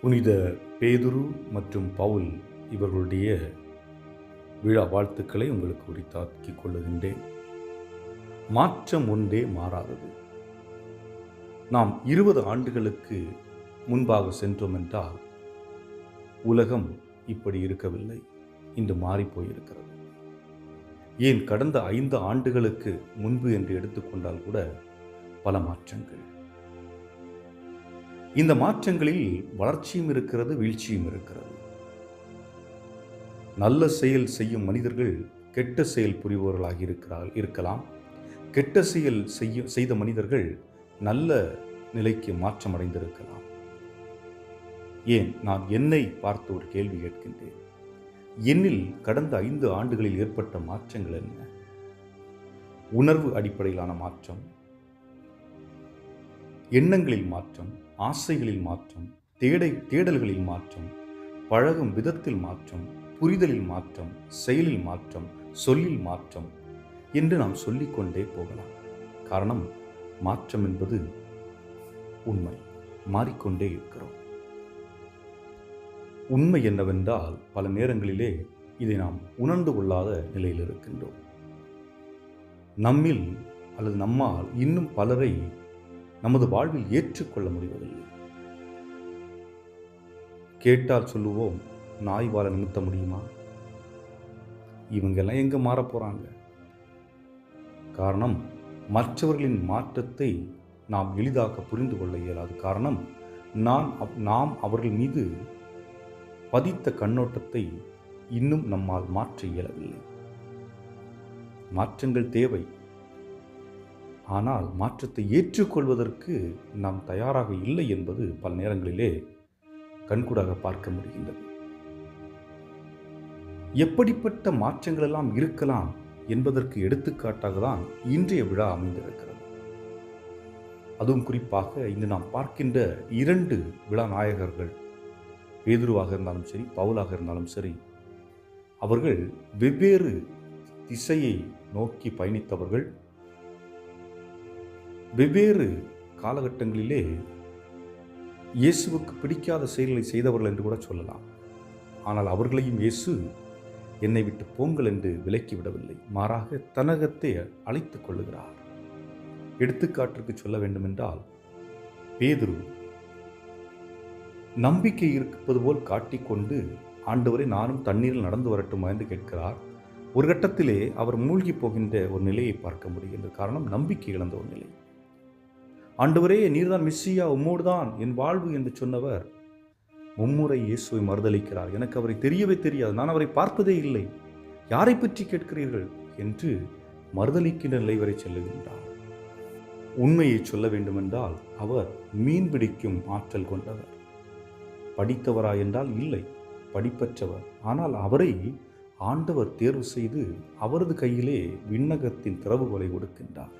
புனித பேதுரு மற்றும் பவுல் இவர்களுடைய விழா வாழ்த்துக்களை உங்களுக்கு உரித்தாக்கிக் கொள்ளுகின்றேன். மாற்றம் ஒன்றே மாறாதது. நாம் இருபது ஆண்டுகளுக்கு முன்பாக சென்றோம் என்றால் உலகம் இப்படி இருக்கவில்லை. இன்று மாறிப்போயிருக்கிறது ஏன் கடந்த ஐந்து ஆண்டுகளுக்கு முன்பு என்று எடுத்துக்கொண்டால் கூட பல மாற்றங்கள். இந்த மாற்றங்களில் வளர்ச்சியும் இருக்கிறது வீழ்ச்சியும் இருக்கிறது. நல்ல செயல் செய்யும் மனிதர்கள் கெட்ட செயல் புரிபவர்களாக இருக்கிறார் இருக்கலாம். கெட்ட செயல் செய்ய செய்த மனிதர்கள் நல்ல நிலைக்கு மாற்றம் அடைந்திருக்கலாம். ஏன்? நான் என்னை பார்த்து ஒரு கேள்வி கேட்கின்றேன். என்னில் கடந்த ஐந்து ஆண்டுகளில் ஏற்பட்ட மாற்றங்கள் என்ன? உணர்வு அடிப்படையிலான மாற்றம் எண்ணங்களில் மாற்றம் ஆசைகளில் மாற்றம் தேடை தேடல்களில் மாற்றம் பழகும் விதத்தில் மாற்றம் புரிதலில் மாற்றம் செயலில் மாற்றம் சொல்லில் மாற்றம் என்று நாம் சொல்லிக்கொண்டே போகலாம். காரணம் மாற்றம் என்பது உண்மை. மாறிக்கொண்டே இருக்கிறோம். உண்மை என்னவென்றால் பல நேரங்களிலே இதை நாம் உணர்ந்து கொள்ளாத நிலையில் இருக்கின்றோம். நம்மில் அல்லது நம்மால் இன்னும் பலரை நமது வாழ்வில் ஏற்றுக்கொள்ள முடிவதில்லை. கேட்டால் சொல்லுவோம் நாய் வாழ நிமித்த முடியுமா? இவங்கெல்லாம் எங்க மாறப் போறாங்க? காரணம் மற்றவர்களின் மாற்றத்தை நாம் எளிதாக புரிந்து கொள்ள இயலாது. காரணம் நான் நாம் அவர்கள் மீது பதித்த கண்ணோட்டத்தை இன்னும் நம்மால் மாற்ற இயலவில்லை. மாற்றங்கள் தேவை. ஆனால் மாற்றத்தை ஏற்றுக்கொள்வதற்கு நாம் தயாராக இல்லை என்பது பல நேரங்களிலே கண்கூடாக பார்க்க முடிகின்றது. எப்படிப்பட்ட மாற்றங்கள் எல்லாம் இருக்கலாம் என்பதற்கு எடுத்துக்காட்டாக தான் இன்றைய விழா அமைந்திருக்கிறது. அதுவும் குறிப்பாக இங்கு நாம் பார்க்கின்ற இரண்டு விழா நாயகர்கள் பேதுருவாக இருந்தாலும் சரி பவுலாக இருந்தாலும் சரி அவர்கள் வெவ்வேறு திசையை நோக்கி பயணித்தவர்கள் வெவ்வேறு காலகட்டங்களிலே இயேசுவுக்கு பிடிக்காத செயல்களை செய்தவர்கள் என்று கூட சொல்லலாம். ஆனால் அவர்களையும் இயேசு என்னை விட்டு போங்கள் என்று விலக்கி விடவில்லை. மாறாக தனகத்தை அழைத்து கொள்ளுகிறார். எடுத்துக்காட்டிற்கு சொல்ல வேண்டுமென்றால் பேதுரு நம்பிக்கை இருப்பது போல் காட்டிக்கொண்டு ஆண்டவரை நானும் தண்ணீரில் நடந்து வரட்டுமா? என்று கேட்கிறார். ஒரு கட்டத்திலே அவர் மூழ்கி போகின்ற ஒரு நிலையை பார்க்க முடிகின்ற காரணம் நம்பிக்கை இழந்த ஒரு நிலை. ஆண்டவரே நீர்தான் மிஸ்ஸியா உம்மோடு தான் என் வாழ்வு என்று சொன்னவர். மும்முறை இயேசுவை மறுதளிக்கிறார் எனக்கு அவரை தெரியவே தெரியாது. நான் அவரை பார்ப்பதே இல்லை. யாரை பற்றி கேட்கிறீர்கள்? என்று மறுதளிக்கின்ற நிலை வரை செல்லுகின்றார். உண்மையை சொல்ல வேண்டுமென்றால் அவர் மீன் பிடிக்கும் ஆற்றல் கொண்டவர். படித்தவரா என்றால் இல்லை படிப்பற்றவர். ஆனால் அவரை ஆண்டவர் தேர்வு செய்து அவரது கையிலே விண்ணகத்தின் திறவுகோலை கொடுக்கின்றார்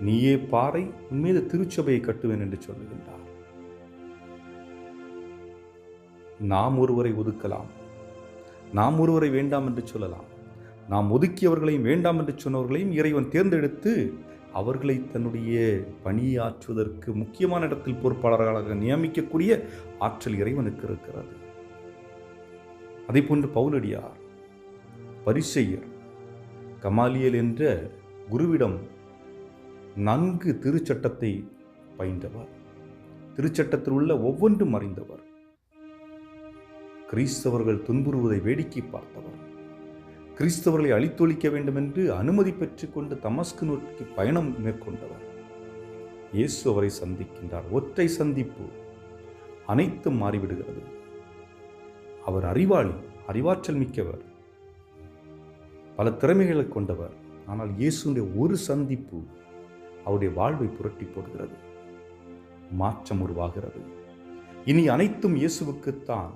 நீயே பாறை உன்மீது திருச்சபையை கட்டுவேன் என்று சொல்லுகின்றார். நாம் ஒருவரை ஒதுக்கலாம். நாம் ஒருவரை வேண்டாம் என்று சொல்லலாம். நாம் ஒதுக்கியவர்களையும் வேண்டாம் என்று சொன்னவர்களையும் இறைவன் தேர்ந்தெடுத்து அவர்களை தன்னுடைய பணியாற்றுவதற்கு முக்கியமான இடத்தில் பொறுப்பாளர்களாக நியமிக்கக்கூடிய ஆற்றல் இறைவனுக்கு இருக்கிறது. அதை போன்று பவுலடியார் பரிசெயர் கமாலியல் என்ற குருவிடம் நன்கு திருச்சட்டத்தை பயின்றவர். திருச்சட்டத்தில் உள்ள ஒவ்வொன்றும் அறிந்தவர். கிறிஸ்தவர்கள் துன்புறுவதை வேடிக்கை பார்த்தவர். கிறிஸ்தவர்களை அழித்தொழிக்க வேண்டும் என்று அனுமதி பெற்றுக்கொண்டு தமஸ்கு நோக்கி பயணம் மேற்கொண்டவர். இயேசு அவரை சந்திக்கின்றார். ஒற்றை சந்திப்பு அனைத்தும் மாறிவிடுகிறது. அவர் அறிவாளி அறிவாற்றல் மிக்கவர். பல திறமைகளை கொண்டவர். ஆனால் இயேசுடைய ஒரு சந்திப்பு அவருடைய வாழ்வை புரட்டி போடுகிறது. மாற்றம் உருவாகிறது. இனி அனைத்தும் இயேசுவுக்குத்தான்.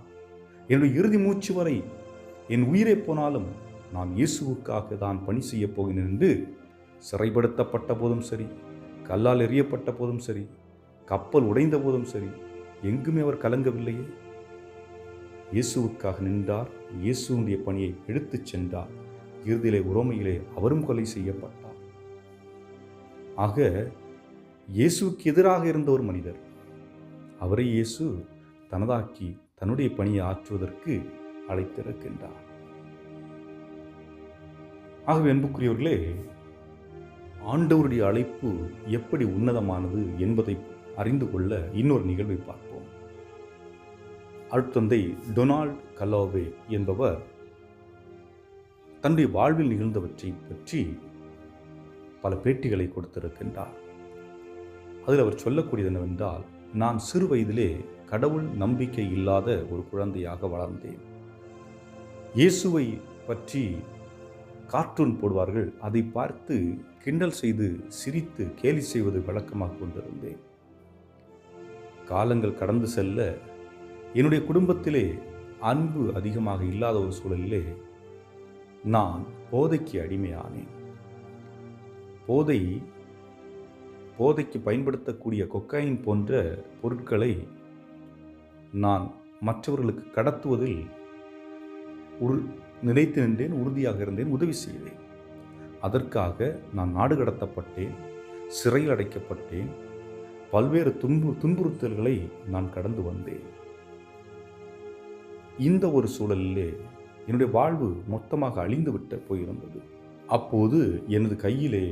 என்னுடைய இறுதி மூச்சு வரை என் உயிரே போனாலும் நான் இயேசுவுக்காக தான் பணி செய்ய போகிறேன் என்று சிறைப்படுத்தப்பட்ட போதும் சரி கல்லால் எறியப்பட்ட போதும் சரி கப்பல் உடைந்த போதும் சரி எங்குமே அவர் கலங்கவில்லையே. இயேசுவுக்காக நின்றார் இயேசுவுடைய பணியை எடுத்துச் சென்றார். இறுதியிலே உரோமையிலே அவரும் கொலை செய்யப்பட்டார். ஆக இயேசுவுக்கு எதிராக இருந்த ஒரு மனிதர். அவரை இயேசு தனதாக்கி தன்னுடைய பணியை ஆற்றுவதற்கு அழைத்திருக்கின்றார். ஆகவே அன்புக்குரியவர்களே ஆண்டவருடைய அழைப்பு எப்படி உன்னதமானது என்பதை அறிந்து கொள்ள இன்னொரு நிகழ்வை பார்ப்போம். அழுத்தந்தை டொனால்ட் கலோவே என்பவர் தன்னுடைய வாழ்வில் நிகழ்ந்தவற்றை பற்றி பல பேட்டிகளை கொடுத்திருக்கின்றார். அதில் அவர் சொல்லக்கூடியது என்னவென்றால் நான் சிறு வயதிலே கடவுள் நம்பிக்கை இல்லாத ஒரு குழந்தையாக வளர்ந்தேன். இயேசுவை பற்றி கார்ட்டூன் போடுவார்கள் அதை பார்த்து கிண்டல் செய்து சிரித்து கேலி செய்வது வழக்கமாக கொண்டிருந்தேன். காலங்கள் கடந்து செல்ல என்னுடைய குடும்பத்திலே அன்பு அதிகமாக இல்லாத ஒரு சூழலிலே நான் போதைக்கு அடிமையானேன். போதை போதைக்கு பயன்படுத்தக்கூடிய கொக்காயின் போன்ற பொருட்களை நான் மற்றவர்களுக்கு கடத்துவதில் உரு நிலைத்து நின்றேன் உறுதியாக இருந்தேன் உதவி செய்தேன் அதற்காக நான் நாடு கடத்தப்பட்டேன் சிறையில் அடைக்கப்பட்டேன் பல்வேறு துன்பு துன்புறுத்தல்களை நான் கடந்து வந்தேன். இந்த ஒரு சூழலிலே என்னுடைய வாழ்வு மொத்தமாக அழிந்து விட்டு போயிருந்தது. அப்போது எனது கையிலே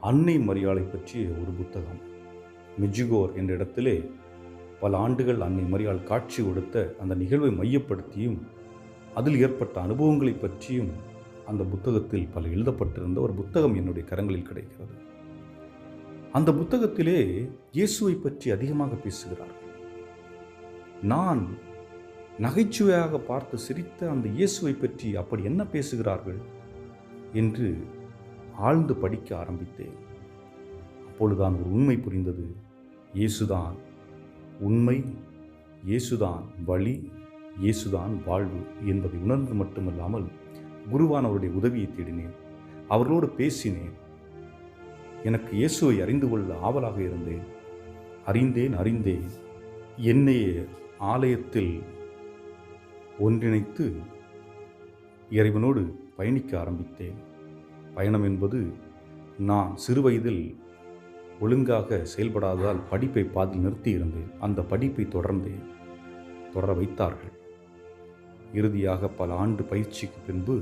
அன்னை மரியாளை பற்றிய ஒரு புத்தகம். மிஜிகோர் என்ற இடத்திலே பல ஆண்டுகள் அன்னை மரியாள் காட்சி கொடுத்த அந்த நிகழ்வை மையப்படுத்தியும் அதில் ஏற்பட்ட அனுபவங்களை பற்றியும் அந்த புத்தகத்தில் பல எழுதப்பட்டிருந்த ஒரு புத்தகம் என்னுடைய கரங்களில் கிடைக்கிறது. அந்த புத்தகத்திலே இயேசுவை பற்றி அதிகமாக பேசுகிறார்கள் நான் நகைச்சுவையாக பார்த்து சிரித்த அந்த இயேசுவை பற்றி அப்படி என்ன பேசுகிறார்கள்? என்று ஆழ்ந்து படிக்க ஆரம்பித்தேன். அப்பொழுதுதான் ஒரு உண்மை புரிந்தது. இயேசுதான் உண்மை இயேசுதான் வழி இயேசுதான் வாழ்வு என்பதை உணர்ந்து மட்டுமல்லாமல் குருவானவருடைய உதவியை தேடினேன். அவர்களோடு பேசினேன். எனக்கு இயேசுவை அறிந்து கொள்ள ஆவலாக இருந்தேன். அறிந்தேன் அறிந்தேன். என்னையே ஆலயத்தில் ஒன்றிணைத்து இறைவனோடு பயணிக்க ஆரம்பித்தேன். பயணம் என்பது நான் சிறுவயதில் ஒழுங்காக செயல்படாததால் படிப்பை பாதில் நிறுத்தி இருந்தேன். அந்த படிப்பை தொடர்ந்தேன் தொடர வைத்தார்கள். இறுதியாக பல ஆண்டு பயிற்சிக்கு பின்பு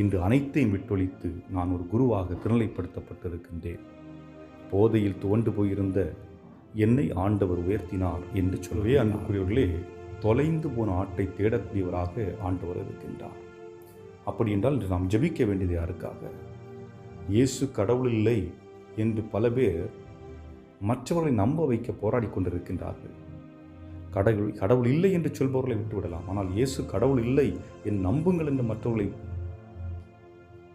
இன்று அனைத்தையும் விட்டொழித்து நான் ஒரு குருவாக திருநிலைப்படுத்தப்பட்டிருக்கின்றேன். போதையில் துவண்டு போயிருந்த என்னை ஆண்டவர் உயர்த்தினார் என்று சொல்லவே அன்புக்குரியவர்களே தொலைந்து போன ஆட்டை தேடக்கூடியவராக ஆண்டவர் இருக்கின்றார். அப்படி என்றால் இன்று நாம் ஜெபிக்க வேண்டியது யாருக்காக? இயேசு கடவுள் இல்லை என்று பல பேர் மற்றவர்களை நம்ப வைக்க போராடி கொண்டிருக்கின்றார்கள். கடவுள் கடவுள் இல்லை என்று சொல்பவர்களை விட்டுவிடலாம். ஆனால் இயேசு கடவுள் இல்லை என் நம்புங்கள் என்று மற்றவர்களை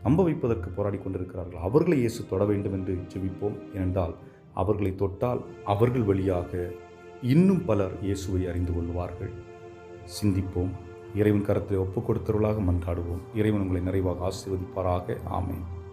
நம்ப வைப்பதற்கு போராடி கொண்டிருக்கிறார்கள். அவர்களை இயேசு தொட வேண்டும் என்று ஜெபிப்போம். ஏனென்றால் அவர்களை தொட்டால் அவர்கள் வழியாக இன்னும் பலர் இயேசுவை அறிந்து கொள்வார்கள். சிந்திப்போம். இறைவன் கருத்தை ஒப்புக் கொடுத்தவர்களாக மன்றாடுவோம். இறைவன் உங்களை நிறைவாக ஆசீர்வதிப்பாராக. ஆமேன்.